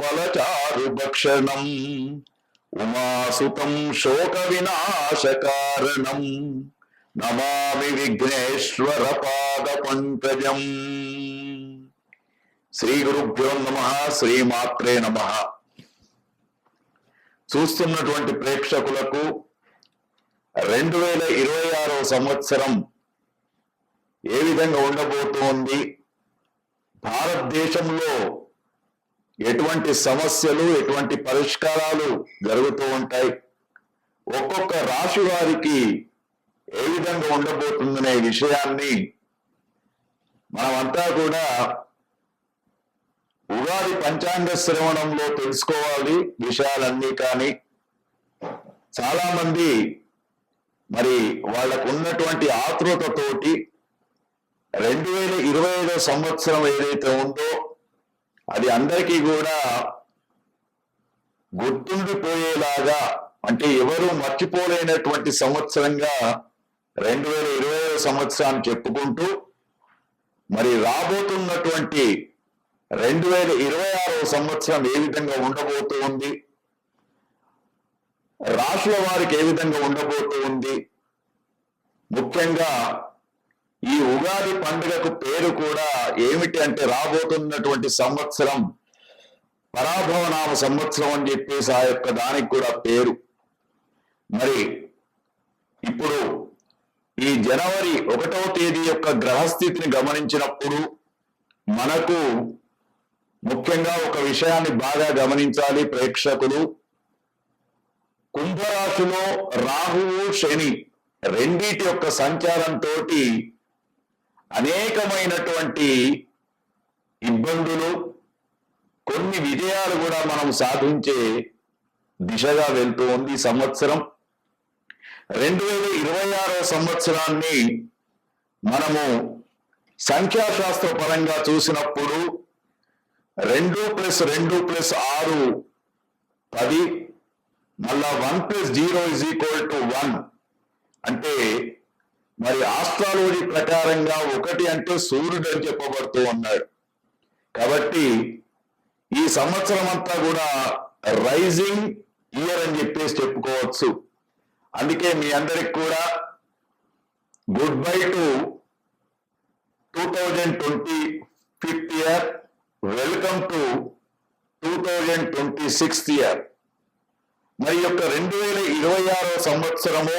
ఫలచారు భక్షణం. ఉమాసుతం శోక వినాశకారణం నమామి విఘ్నేశ్వర పాద పంకజం. శ్రీ గురుభ్యో నమ శ్రీమాత్రే నమ. చూస్తున్నటువంటి ప్రేక్షకులకు రెండు వేల ఇరవై ఆరో సంవత్సరం ఏ విధంగా ఉండబోతోంది? భారతదేశంలో ఎటువంటి సమస్యలు ఎటువంటి పరిష్కారాలు జరుగుతూ ఉంటాయి? ఒక్కొక్క రాశి వారికి ఏ విధంగా ఉండబోతుందనే విషయాన్ని మనమంతా కూడా ఉగాది పంచాంగ శ్రవణంలో తెలుసుకోవాలి విషయాలన్నీ కానీ. చాలా మంది మరి వాళ్ళకు ఉన్నటువంటి ఆతృతతోటి రెండు వేల ఇరవై ఐదో సంవత్సరం ఏదైతే ఉందో అది అందరికీ కూడా గుర్తుండిపోయేలాగా అంటే ఎవరు మర్చిపోలేనటువంటి సంవత్సరంగా రెండు వేల ఇరవై ఐదో సంవత్సరాన్ని చెప్పుకుంటూ మరి రాబోతున్నటువంటి రెండు వేల ఇరవై ఆరో సంవత్సరం ఏ విధంగా ఉండబోతూ ఉంది రాష్ట్ర వారికి ఏ విధంగా ఉండబోతూ ఉంది ముఖ్యంగా ఈ ఉగాది పండుగకు పేరు కూడా ఏమిటి అంటే రాబోతున్నటువంటి సంవత్సరం పరాభవనామ సంవత్సరం అని చెప్పేసి ఆ యొక్క దానికి కూడా పేరు. మరి ఇప్పుడు ఈ జనవరి ఒకటవ తేదీ యొక్క గ్రహస్థితిని గమనించినప్పుడు మనకు ముఖ్యంగా ఒక విషయాన్ని బాగా గమనించాలి ప్రేక్షకులు. కుంభరాశిలో రాహువు శని రెండిటి యొక్క సంచారంతో అనేకమైనటువంటి ఇబ్బందులు కొన్ని విజయాలు కూడా మనం సాధించే దిశగా వెళ్తూ ఉంది సంవత్సరం. రెండు వేల ఇరవై ఆరో సంవత్సరాన్ని మనము సంఖ్యాశాస్త్ర పరంగా చూసినప్పుడు రెండు ప్లస్ రెండు ప్లస్ ఆరు పది మళ్ళా one plus zero is equal to one. అంటే మరి ఆస్ట్రాలజీ ప్రకారంగా ఒకటి అంటే సూర్యుడు అని చెప్పబడుతూ ఉన్నాడు. కాబట్టి ఈ సంవత్సరం అంతా కూడా రైజింగ్ ఇయర్ అని చెప్పేసి చెప్పుకోవచ్చు. అందుకే మీ అందరికి కూడా good bye to two thousand twenty fifth year welcome to two thousand twenty sixth year మరి యొక్క రెండు వేల ఇరవై ఆరో సంవత్సరము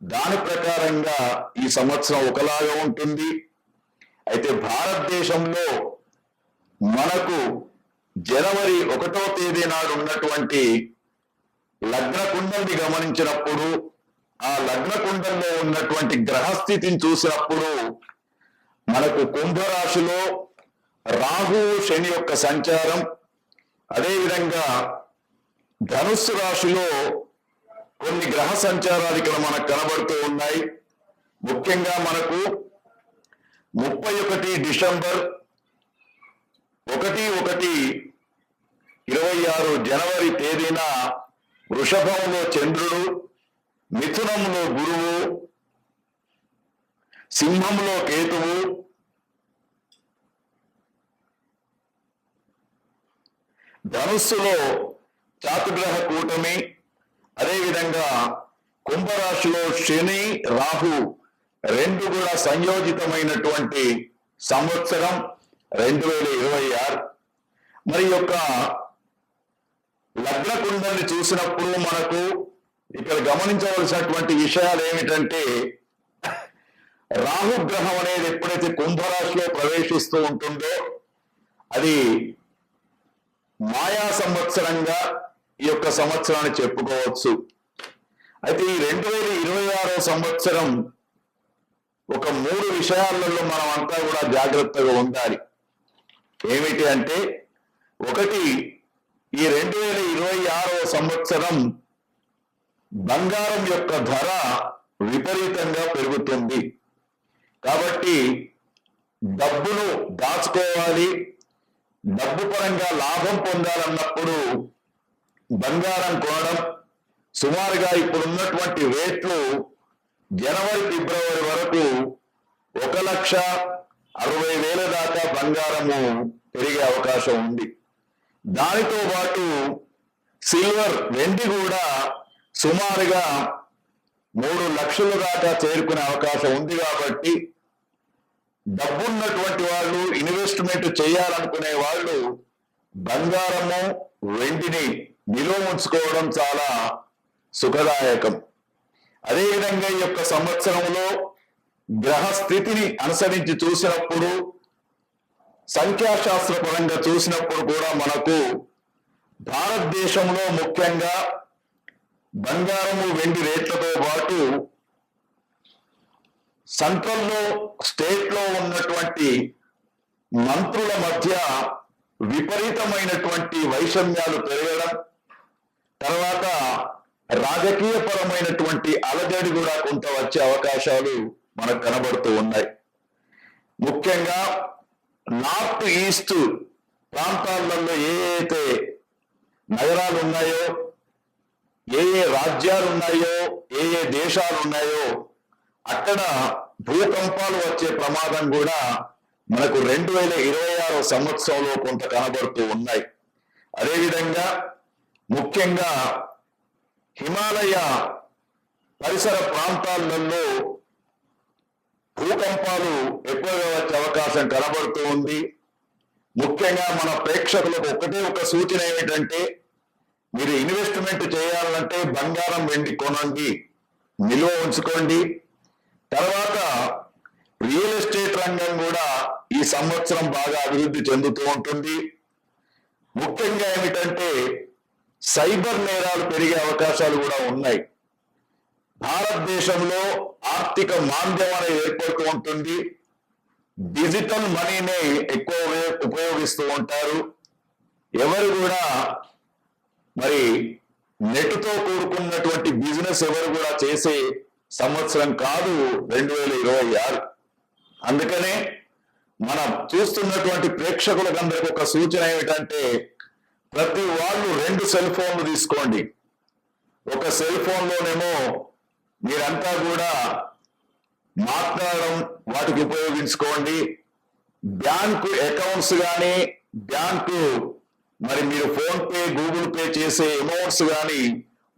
దాని ప్రకారంగా ఈ సంవత్సరం ఒకలాగా ఉంటుంది. అయితే భారతదేశంలో మనకు జనవరి ఒకటో తేదీ నాడు ఉన్నటువంటి లగ్న కుండల్ని గమనించినప్పుడు ఆ లగ్న కుండంలో ఉన్నటువంటి గ్రహస్థితిని చూసినప్పుడు మనకు కుంభరాశిలో రాహు శని యొక్క సంచారం అదేవిధంగా ధనుస్సు రాశిలో కొన్ని గ్రహ సంచారాలు ఇక్కడ మనకు కనబడుతూ ఉన్నాయి. ముఖ్యంగా మనకు ముప్పై ఒకటి డిసెంబర్ ఒకటి ఒకటి ఇరవై ఆరు జనవరి తేదీన వృషభంలో చంద్రుడు మిథునంలో గురువు సింహంలో కేతువు ధనుస్సులో చాతుగ్రహ కూటమి అదేవిధంగా కుంభరాశిలో శని రాహు రెండు కూడా సంయోజితమైనటువంటి సంవత్సరం రెండు వేల ఇరవై ఆరు. మరి యొక్క లగ్న కుండల్ని చూసినప్పుడు మనకు ఇక్కడ గమనించవలసినటువంటి విషయాలు ఏమిటంటే రాహుగ్రహం అనేది ఎప్పుడైతే కుంభరాశిలో ప్రవేశిస్తూ ఉంటుందో అది మాయా సంవత్సరంగా ఈ యొక్క సంవత్సరాన్ని చెప్పుకోవచ్చు. అయితే ఈ రెండు వేల ఇరవై ఆరో సంవత్సరం ఒక మూడు విషయాలలో మనం అంతా కూడా జాగ్రత్తగా ఉండాలి. ఏమిటి అంటే ఒకటి ఈ రెండు వేల ఇరవై ఆరో సంవత్సరం బంగారం యొక్క ధర విపరీతంగా పెరుగుతుంది. కాబట్టి డబ్బును దాచుకోవాలి డబ్బు పరంగా లాభం పొందాలన్నప్పుడు బంగారం కొనడం సుమారుగా ఇప్పుడున్నటువంటి రేట్లు జనవరి ఫిబ్రవరి వరకు ఒక లక్ష అరవై వేల దాకా బంగారము పెరిగే అవకాశం ఉంది. దానితో పాటు సిల్వర్ వెండి కూడా సుమారుగా మూడు లక్షల దాకా చేరుకునే అవకాశం ఉంది కాబట్టి డబ్బున్నటువంటి వాళ్ళు ఇన్వెస్ట్మెంట్ చేయాలనుకునే వాళ్ళు బంగారము వెండిని నిలువ ఉంచుకోవడం చాలా సుఖదాయకం. అదేవిధంగా ఈ యొక్క సంవత్సరంలో గ్రహ స్థితిని అనుసరించి చూసినప్పుడు సంఖ్యాశాస్త్ర పరంగా చూసినప్పుడు కూడా మనకు భారతదేశంలో ముఖ్యంగా బంగారము వెండి రేట్లతో పాటు సెంట్రల్లో స్టేట్లో ఉన్నటువంటి మంత్రుల మధ్య విపరీతమైనటువంటి వైషమ్యాలు పెరగడం తర్వాత రాజకీయపరమైనటువంటి అలజడి కూడా కొంత వచ్చే అవకాశాలు మనకు కనబడుతూ ఉన్నాయి. ముఖ్యంగా నార్త్ ఈస్ట్ ప్రాంతాలలో ఏ అయితే నగరాలు ఉన్నాయో ఏ ఏ రాజ్యాలు ఉన్నాయో ఏ ఏ దేశాలు ఉన్నాయో అక్కడ భూకంపాలు వచ్చే ప్రమాదం కూడా మనకు రెండు వేల ఇరవై ఆరో సంవత్సరంలో కొంత కనబడుతూ ఉన్నాయి. అదేవిధంగా ముఖ్యంగా హిమాలయ పరిసర ప్రాంతాలలో భూకంపాలు ఎక్కువగా వచ్చే అవకాశం కనబడుతూ ఉంది. ముఖ్యంగా మన ప్రేక్షకులకు ఒకటే ఒక సూచన ఏమిటంటే మీరు ఇన్వెస్ట్మెంట్ చేయాలంటే బంగారం వెండి కొనండి నిల్వ ఉంచుకోండి. తర్వాత రియల్ ఎస్టేట్ రంగం కూడా ఈ సంవత్సరం బాగా అభివృద్ధి చెందుతూ ఉంటుంది. ముఖ్యంగా ఏమిటంటే సైబర్ నేరాలు పెరిగే అవకాశాలు కూడా ఉన్నాయి. భారతదేశంలో ఆర్థిక మాంద్యం అనేది ఏర్పడుతూ ఉంటుంది. డిజిటల్ మనీని ఎక్కువ ఉపయోగిస్తూ ఉంటారు. ఎవరు కూడా మరి నెట్తో కూడుకున్నటువంటి బిజినెస్ ఎవరు కూడా చేసే సంవత్సరం కాదు రెండు వేల ఇరవై ఆరు. అందుకనే మనం చూస్తున్నటువంటి ప్రేక్షకులకందరికి ఒక సూచన ఏమిటంటే ప్రతి వాళ్ళు రెండు సెల్ ఫోన్లు తీసుకోండి. ఒక సెల్ ఫోన్లోనేమో మీరంతా కూడా మాట్లాడడం వాటికి ఉపయోగించుకోండి. బ్యాంకు అకౌంట్స్ కానీ బ్యాంకు మరి మీరు ఫోన్ పే గూగుల్ పే చేసే అమౌంట్స్ కానీ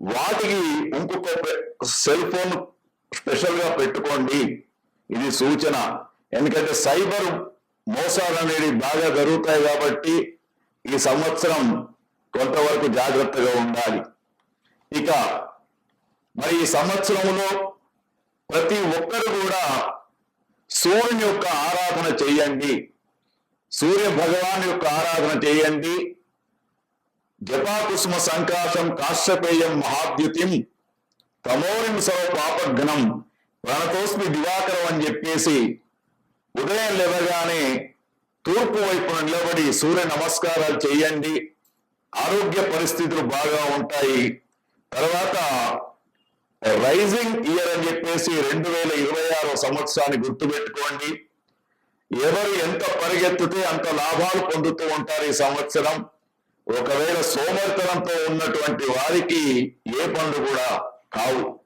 వాటికి ఇంకొక సెల్ ఫోన్ స్పెషల్గా పెట్టుకోండి. ఇది సూచన. ఎందుకంటే సైబర్ మోసాలు అనేది బాగా జరుగుతాయి కాబట్టి ఈ సంవత్సరం కొంతవరకు జాగ్రత్తగా ఉండాలి. ఇక మరి ఈ సంవత్సరంలో ప్రతి ఒక్కరు కూడా సూర్యుని యొక్క ఆరాధన చేయండి. సూర్య భగవాన్ యొక్క ఆరాధన చేయండి. జపాకుసుమ సంకాశం కాశ్యపేయం మహాద్యుతిం తమోరిం సర్వ పాపఘ్నం ప్రణతోస్మి దివాకరం అని చెప్పేసి ఉదయం లేవగానే తూర్పు వైపున నిలబడి సూర్య నమస్కారాలు చేయండి. ఆరోగ్య పరిస్థితులు బాగా ఉంటాయి. తర్వాత రైజింగ్ ఇయర్ అని చెప్పేసి రెండు వేల ఇరవై ఆరో సంవత్సరాన్ని గుర్తుపెట్టుకోండి. ఎవరు ఎంత పరిగెత్తితే అంత లాభాలు పొందుతూ ఉంటారు ఈ సంవత్సరం. ఒకవేళ సోమర్తనంతో ఉన్నటువంటి వారికి ఏ పనులు కూడా కావు.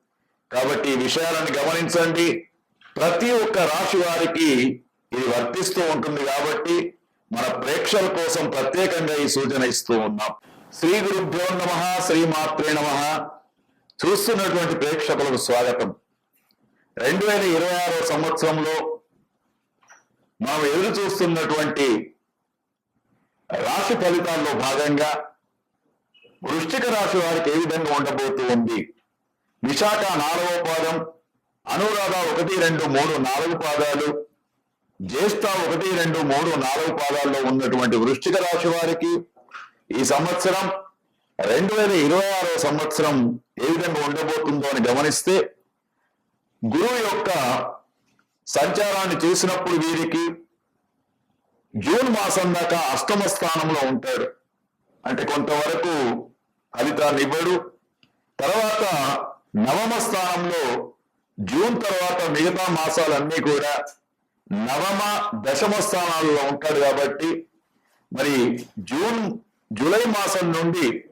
కాబట్టి ఈ విషయాలను గమనించండి. ప్రతి ఒక్క రాశి వారికి ఇది వర్తిస్తూ ఉంటుంది కాబట్టి మన ప్రేక్షకుల కోసం ప్రత్యేకంగా ఈ సూచన ఇస్తూ ఉన్నాం. శ్రీ గురుభ్యో నమ శ్రీ మాత్రే నమ. చూస్తున్నటువంటి ప్రేక్షకులకు స్వాగతం. రెండు వేల ఇరవై ఆరో సంవత్సరంలో మనం ఎదురు చూస్తున్నటువంటి రాశి ఫలితాల్లో భాగంగా వృష్టిక రాశి వారికి ఏ విధంగా ఉండబోతూ ఉంది? విశాఖ నాలుగో పాదం అనురాధ ఒకటి రెండు మూడు నాలుగు పాదాలు జ్యేష్ఠ ఒకటి రెండు మూడు నాలుగు పాదాల్లో ఉన్నటువంటి వృశ్చిక రాశి వారికి ఈ సంవత్సరం రెండు వేల ఇరవై ఆరో సంవత్సరం ఏ విధంగా ఉండబోతుందో అని గమనిస్తే గురువు యొక్క సంచారాన్ని చేసినప్పుడు వీరికి జూన్ మాసం దాకా అష్టమ స్థానంలో ఉంటాడు. అంటే కొంతవరకు ఫలితాన్ని ఇవ్వడు. తర్వాత నవమ స్థానంలో జూన్ తర్వాత మిగతా మాసాలన్నీ కూడా నవమ దశమ స్థానాల్లో ఉంటాడు కాబట్టి మరి జూన్ జూలై మాసం నుండి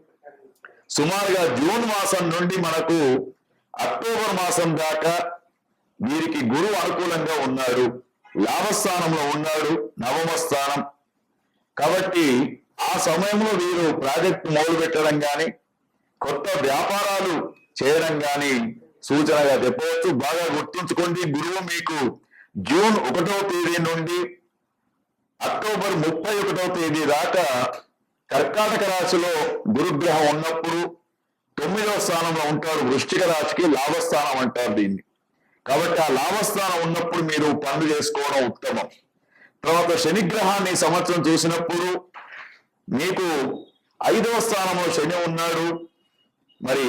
సుమారుగా జూన్ మాసం నుండి మనకు అక్టోబర్ మాసం దాకా వీరికి గురువు అనుకూలంగా ఉన్నాడు. లాభస్థానంలో ఉన్నాడు. నవమ స్థానం. కాబట్టి ఆ సమయంలో వీరు ప్రాజెక్టు మొదలు పెట్టడం కానీ కొత్త వ్యాపారాలు చేయడం కానీ సూచనగా చెప్పవచ్చు. బాగా గుర్తుంచుకోండి. గురువు మీకు జూన్ ఒకటో తేదీ నుండి అక్టోబర్ ముప్పై ఒకటో తేదీ దాకా కర్కాటక రాశిలో గురుగ్రహం ఉన్నప్పుడు తొమ్మిదవ స్థానంలో ఉంటాడు వృష్టిక రాశికి లాభస్థానం అంటారు దీన్ని. కాబట్టి ఆ లాభస్థానం ఉన్నప్పుడు మీరు పనులు చేసుకోవడం ఉత్తమం. తర్వాత శనిగ్రహాన్ని సంవత్సరం చూసినప్పుడు మీకు ఐదవ స్థానంలో శని ఉన్నాడు. మరి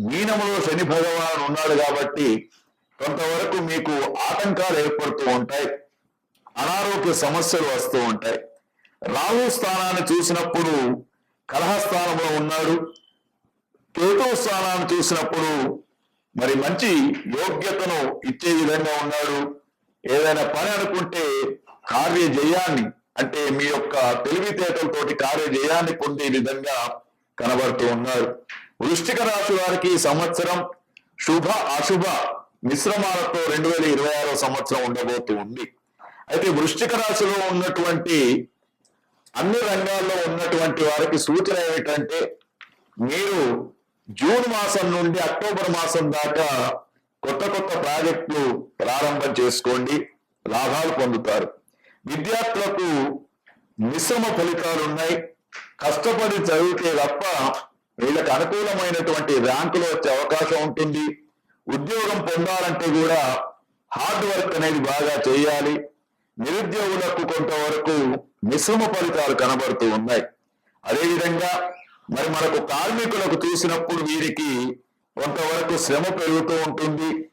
మీనములో శని భగవాన్ ఉన్నాడు కాబట్టి కొంతవరకు మీకు ఆటంకాలు ఏర్పడుతూ ఉంటాయి. అనారోగ్య సమస్యలు వస్తూ ఉంటాయి. రాహు స్థానాన్ని చూసినప్పుడు కలహ స్థానంలో ఉన్నాడు కేతు స్థానాన్ని చూసినప్పుడు మరి మంచి యోగ్యతను ఇచ్చే విధంగా ఉన్నాడు ఏదైనా పని అనుకుంటే కార్య జయాన్ని అంటే మీ యొక్క తెలివితేటలతోటి కార్య జయాన్ని పొందే విధంగా కనబడుతూ ఉన్నారు. వృష్టిక రాశి వారికి సంవత్సరం శుభ అశుభ మిశ్రమాలతో రెండు వేల ఇరవై ఆరో సంవత్సరం ఉండబోతూ ఉంది అయితే వృశ్చిక రాశిలో ఉన్నటువంటి అన్ని రంగాల్లో ఉన్నటువంటి వారికి సూచన ఏమిటంటే మీరు జూన్ మాసం నుండి అక్టోబర్ మాసం దాకా కొత్త కొత్త ప్రాజెక్టులు ప్రారంభం చేసుకోండి లాభాలు పొందుతారు. విద్యార్థులకు మిశ్రమ ఫలితాలు ఉన్నాయి. కష్టపడి చదివితే తప్ప వీళ్ళకి అనుకూలమైనటువంటి ర్యాంకులు వచ్చే అవకాశం ఉంటుంది. ఉద్యోగం పొందాలంటే కూడా హార్డ్ వర్క్ అనేది బాగా చేయాలి. నిరుద్యోగులకు కొంతవరకు మిశ్రమ ఫలితాలు కనబడుతూ ఉన్నాయి. అదేవిధంగా మరి మనకు కార్మికులకు చూసినప్పుడు వీరికి కొంతవరకు శ్రమ పెరుగుతూ ఉంటుంది.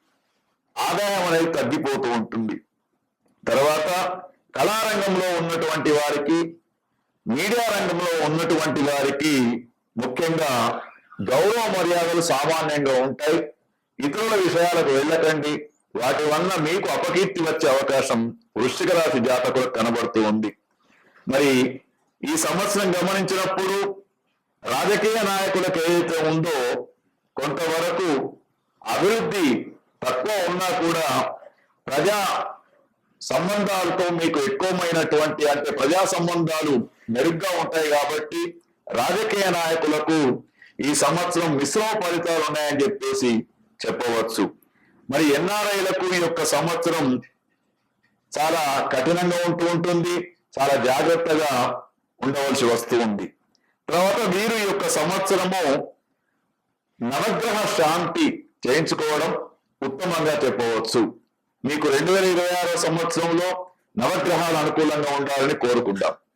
ఆదాయం అనేది తగ్గిపోతూ ఉంటుంది. తర్వాత కళారంగంలో ఉన్నటువంటి వారికి మీడియా రంగంలో ఉన్నటువంటి వారికి ముఖ్యంగా గౌరవ మర్యాదలు సామాన్యంగా ఉంటాయి. ఇతరుల విషయాలకు వెళ్ళకండి. వాటి వలన మీకు అపకీర్తి వచ్చే అవకాశం వృశ్చిక రాశి జాతకులకు కనబడుతూ ఉంది. మరి ఈ సంవత్సరం గమనించినప్పుడు రాజకీయ నాయకులకు ఏదైతే ఉందో కొంతవరకు అభివృద్ధి తక్కువ ఉన్నా కూడా ప్రజా సంబంధాలతో మీకు ఎక్కువమైనటువంటి అంటే ప్రజా సంబంధాలు మెరుగ్గా ఉంటాయి కాబట్టి రాజకీయ నాయకులకు ఈ సంవత్సరం మిశ్రమ ఫలితాలు ఉన్నాయని చెప్పేసి చెప్పవచ్చు. మరి ఎన్ఆర్ఐలకు ఈ యొక్క సంవత్సరం చాలా కఠినంగా ఉంటూ ఉంటుంది చాలా జాగ్రత్తగా ఉండవలసి వస్తూ ఉంది. తర్వాత వీరు ఈ యొక్క సంవత్సరము నవగ్రహ శాంతి చేయించుకోవడం ఉత్తమంగా చెప్పవచ్చు. మీకు రెండు వేల ఇరవై ఆరో సంవత్సరంలో నవగ్రహాలు అనుకూలంగా ఉండాలని కోరుకుంటాం.